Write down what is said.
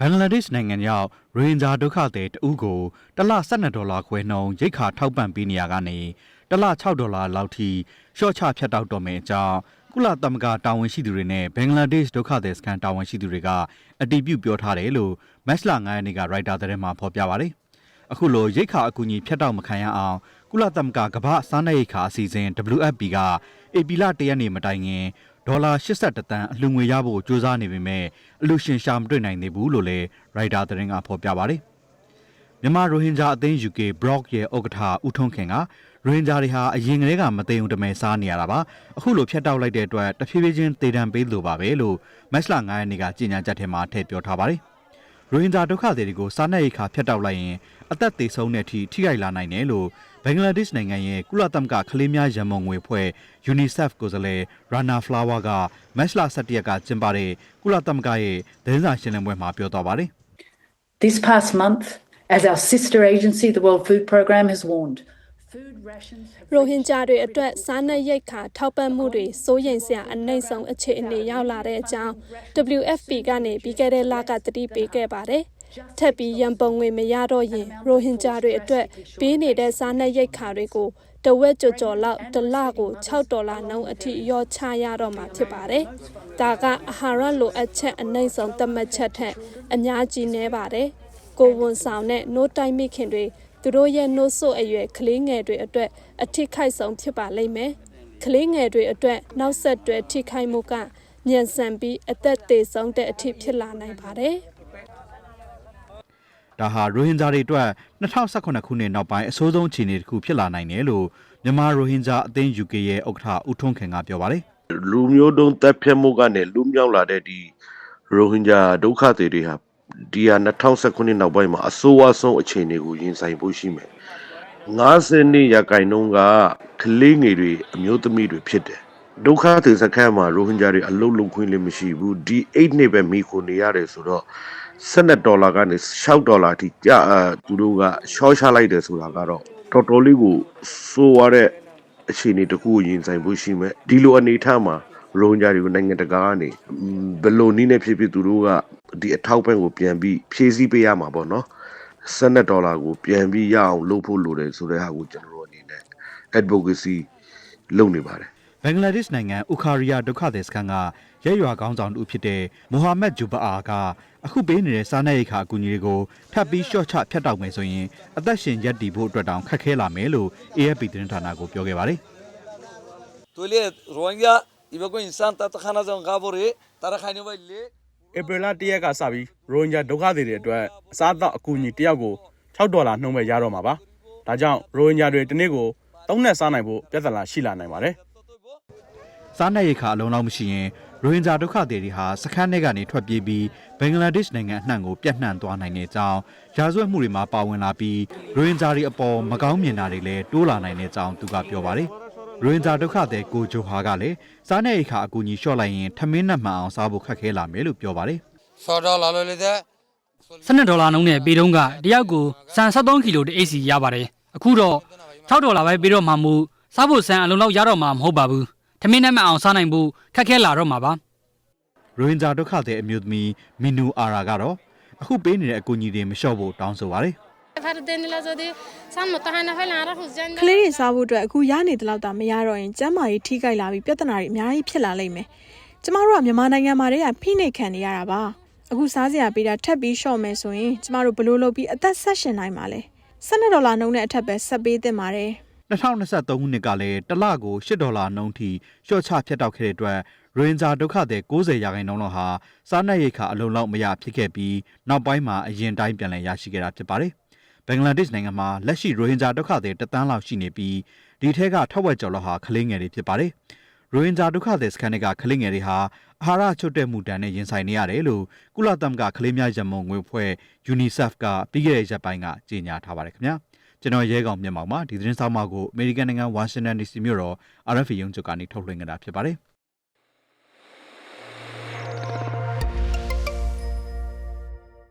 ဘင်္ဂလားဒေ့ရှ်နိုင်ငံရောက်ရိုဟင်ဂျာဒုက္ခသည်တဦးကိုတစ်လ12ဒေါ်လာခွဲနှုန်းရိတ်ခါထောက်ပံ့ပေးနေရကနေတစ်လ6ဒေါ်လာလောက်ထိရှော့ချဖြတ်တောက်တော့မယ်အကြောင်းကုလသမဂ္ဂတာဝန်ရှိသူတွေနဲ့ဘင်္ဂလားဒေ့ရှ်ဒုက္ခသည်စခန်းတာဝန်ရှိသူတွေကအတည်ပြုပြောထားတယ်လို့မက်စလာ9ရက်နေ့ကရိုက်တာသတင်းမှာဖော်ပြပါတယ်။အခုလိုရိတ်ခါအကူအညီဖြတ်တောက်မခံရအောင်ကုလသမဂ္ဂကမ္ဘာစားနပ်ရိက္ခာအစီအစဉ် WFP ကအေပီလတရက်နေ့မတိုင်ခင် ဒေါ်လာ82တန်းအလှငွေရဖို့ကြိုးစားနေပေမဲ့အလူရှင်ရှာမတွေ့နိုင်သေးဘူးလို့လည်းရိုက်တာသတင်းကဖော်ပြပါတယ်။မြန်မာရိုဟင်ဂျာအသင်း UK Block ရဲ့ဥက္ကဋ္ဌဦးထွန်းခင်ကရိုဟင်ဂျာတွေဟာအရင်ကတည်းကမသိုံတမဲစားနေရတာပါ။အခုလိုဖျက်တောက်လိုက်တဲ့အတွက်တဖြည်းဖြည်းချင်းတေတံပေးလိုပါပဲလို့မက်စလာ9ရက်နေ့ကကြေညာချက်ထဲမှာထည့်ပြောထားပါတယ်။ရိုဟင်ဂျာဒုက္ခသည်တွေကိုစားနပ်ရိက္ခာဖျက်တောက်လိုက်ရင်အသက်သေဆုံးတဲ့အထိထိခိုက်လာနိုင်တယ်လို့ ဘင်္ဂလားဒေ့ရှ်နိုင်ငံရဲ့ကုလသမဂ္ဂကလေးများရန်ပုံငွေဖွဲ့ UNICEF ကိုယ်စားလှယ် Rana Flower ကမက်စလာ17ရက်ကကျင်းပတဲ့ကုလသမဂ္ဂရဲ့သတင်းစာရှင်းလင်းပွဲမှာပြောသွားပါတယ် This past month, as our sister agency, the World Food Programme, has warned, food rations have ရိုဟင်ဂျာတွေအတွက်စားနပ်ရိက္ခာထောက်ပံ့မှုတွေစိုးရိမ်စရာအနှိမ့်ဆုံးအခြေအနေရောက်လာတဲ့အကြောင်း WFP ကနေပြီးခဲ့တဲ့လကတတိပေးခဲ့ပါတယ်။ ထပ်ပြီးရန်ပုံငွေမရတော့ရင်ရိုဟင်ဂျာတွေအတွက်ပေးနေတဲ့စားနပ်ရိက္ခာတွေကိုတဝက်ကြော်ကြော်လောက်တစ်လကို6ဒေါ်လာနှုန်းအထိရောချရတော့မှာဖြစ်ပါတယ်။ဒါကအဟာရလိုအပ်ချက်အနှိမ့်ဆုံးသတ်မှတ်ချက်ထက်အများကြီးနည်းပါတယ်။ကိုဝန်ဆောင်နဲ့နိုးတိုင်းမိခင်တွေသူတို့ရဲ့နှုတ်ဆွအရွယ်ကလေးငယ်တွေအတွက်အထိခိုက်ဆုံးဖြစ်ပါလိမ့်မယ်။ကလေးငယ်တွေအတွက်နောက်ဆက်တွဲထိခိုက်မှုကမြန်ဆန်ပြီးအသက်သေဆုံးတဲ့အထိဖြစ်လာနိုင်ပါတယ်။။ ဒါဟာရိုဟင်ဂျာတွေအတွက်2018ခုနှစ်နောက်ပိုင်းအဆိုးဆုံးအခြေအနေတစ်ခုဖြစ်လာနိုင်တယ်လို့မြန်မာရိုဟင်ဂျာအသင်း UK ရဲ့ဥက္ကဋ္ဌဦးထွန်းခင်ကပြောပါတယ်လူမျိုးတုံးတပ်ဖြတ်မှုကနေလူမြောက်လာတဲ့ဒီရိုဟင်ဂျာဒုက္ခသည်တွေဟာဒီဟာ2019ခုနှစ်နောက်ပိုင်းမှာအဆိုးအဆုံးအခြေအနေကိုရင်ဆိုင်ဖို့ရှိမယ်50နှစ်ရာခိုင်နှုန်းကကလေးငယ်တွေအမျိုးသမီးတွေဖြစ်တယ် ဒုက္ခသည်စခန်းမှာရိုဟင်ဂျာတွေအလုပ်လုပ်ခွင့်လည်းမရှိဘူးဒီ8နှစ်ပဲမိခိုနေရတယ်ဆိုတော့12ဒေါ်လာကနေ6ဒေါ်လာအထိကြအာသူတို့ကရှော့ချလိုက်တယ်ဆိုတာကတော့တော်တော်လေးကိုစိုးရတဲ့အခြေအနေတစ်ခုကိုရင်ဆိုင်ဖို့ရှိမယ်ဒီလိုအနေအထားမှာရိုဟင်ဂျာတွေကိုနိုင်ငံတကာကနေအမ်ဘယ်လိုနည်းနဲ့ဖြစ်ဖြစ်သူတို့ကဒီအထောက်ပံ့ကိုပြန်ပြီးဖြည့်ဆည်းပေးရမှာပေါ့နော်12ဒေါ်လာကိုပြန်ပြီးရအောင်လုပ်ဖို့လိုတယ်ဆိုတဲ့ဟာကိုကျွန်တော်တို့အနေနဲ့ advocacy လုပ်နေပါတယ်။ဘ င်္ဂလားဒေ့ရှ်နိုင်ငံဥခါရီယာဒုက္ခသည်စခန်းကရဲရွာကောင်းဆောင်တူဖြစ်တဲ့မိုဟာမက်ဂျူဘာအာကအခုပေးနေတဲ့စားနပ်ရိက္ခာအကူအညီတွေကိုထပ်ပြီးရှော့ချဖြတ်တောက်မယ်ဆိုရင်အသက်ရှင်ရပ်တည်ဖို့အတွက်တောင်ခက်ခဲလာမယ်လို့ AFP သတင်းဌာနကိုပြောခဲ့ပါတယ်။ Tuile Rohingya ibe ko insan ta ta khana jang gabore tara khaine bai le ဧပြီလ၁ရက်ကစပြီးရိုဟင်ဂျာဒုက္ခသည်တွေအတွက်အစားအသောက်အကူအညီတစ်ယောက်ကို6ဒေါ်လာနှုန်းပဲရတော့မှာပါ။ဒါကြောင့်ရိုဟင်ဂျာတွေတစ်နေ့ကိုသုံးနဲ့စားနိုင်ဖို့ပြဿနာရှိလာနိုင်ပါတယ်။ စားနပ်ရိက္ခာအလုံးလောက်မရှိရင်ရိုဟင်ဂျာဒုက္ခသည်တွေဟာစခန်းထဲကနေထွက်ပြေးပြီးဘင်္ဂလားဒေ့ရှ်နိုင်ငံအနှံ့ကိုပြန့်နှံ့သွားနိုင်တဲ့အကြောင်းရာဇဝတ်မှုတွေမှာပါဝင်လာပြီးရိုဟင်ဂျာတွေအပေါ်မကောင်းမြင်တာတွေလည်းတိုးလာနိုင်တဲ့အကြောင်းသူကပြောပါတယ်။ရိုဟင်ဂျာဒုက္ခသည်ကိုဂျိုဟာကလည်းစားနပ်ရိက္ခာအကူအညီလျှော့လိုက်ရင်ထမင်းနဲ့မှန်အောင်စားဖို့ခက်ခဲလာမယ်လို့ပြောပါတယ်100 dollar lo le de 12ဒေါ်လာနှုန်းနဲ့ပေးတော့ကတယောက်ကိုစံ73ကီလိုတအိတ်စီရပါတယ်အခုတော့6ဒေါ်လာပဲပေးတော့မှမို့စားဖို့စံအလုံးလောက်ရတော့မှာမဟုတ်ပါဘူး ထမင်းနဲ့မအောင်စားနိုင်ဘူးခက်ခဲလာတော့မှာပါရိုဟင်ဂျာဒုက္ခသည်အမျိုးသမီးမီနူအာရာကတော့အခုပေးနေတဲ့အကူအညီတွေမလျှော့ဖို့တောင်းဆိုပါတယ်ကလေးတွေစားဖို့အတွက်အခုရနေတလောက်တာမရတော့ရင်ကျန်းမာရေးထိခိုက်လာပြီးပြဿနာတွေအများကြီးဖြစ်လာလိမ့်မယ်။ကျမတို့ကမြန်မာနိုင်ငံမှာတည်းကဖိနှိပ်ခံနေရတာပါ။အခုစားစရာပေးတာထပ်ပြီးရှော့မယ်ဆိုရင်ကျမတို့ဘလို့လုပ်ပြီးအသက်ဆက်ရှင်နိုင်မှာလဲ။12ဒေါ်လာနှုန်းနဲ့အထက်ပဲဆက်ပေးသင့်ပါတယ်။ 2023ခုနှစ်ကလည်းတစ်လကို8ဒေါ်လာနှုန်းထိလျှော့ချဖြတ်တောက်ခဲ့တဲ့အတွက်ရိုဟင်ဂျာဒုက္ခသည်90ရာခိုင်နှုန်းလောက်ဟာစားနပ်ရိက္ခာအလုံးလောက်မရဖြစ်ခဲ့ပြီးနောက်ပိုင်းမှာအရင်တိုင်းပြန်လည်ရရှိခဲ့တာဖြစ်ပါတယ်။ဘင်္ဂလားဒေ့ရှ်နိုင်ငံမှာလက်ရှိရိုဟင်ဂျာဒုက္ခသည်တသန်းလောက်ရှိနေပြီးဒီထက်ကထက်ဝက်ကျော်လောက်ဟာကလေးငယ်တွေဖြစ်ပါတယ်။ရိုဟင်ဂျာဒုက္ခသည်စခန်းတွေကကလေးငယ်တွေဟာအာဟာရချွတ်တဲ့မှုတန်နဲ့ရင်ဆိုင်နေရတယ်လို့ကုလသမဂ္ဂကလေးများရန်ပုံငွေအဖွဲ့ UNICEF ကပြီးခဲ့တဲ့ရက်ပိုင်းကကြေညာထားပါတယ်ခင်ဗျာ။ ကျွန်တော်ရဲကောင်မြန်မာမှာဒီသတင်းဆောင်မကိုအမေရိကန်နိုင်ငံဝါရှင်တန် DC မြို့တော် RFA ရုံးချုပ်ကနေထုတ်လွှင့်ကြတာဖြစ်ပါတယ်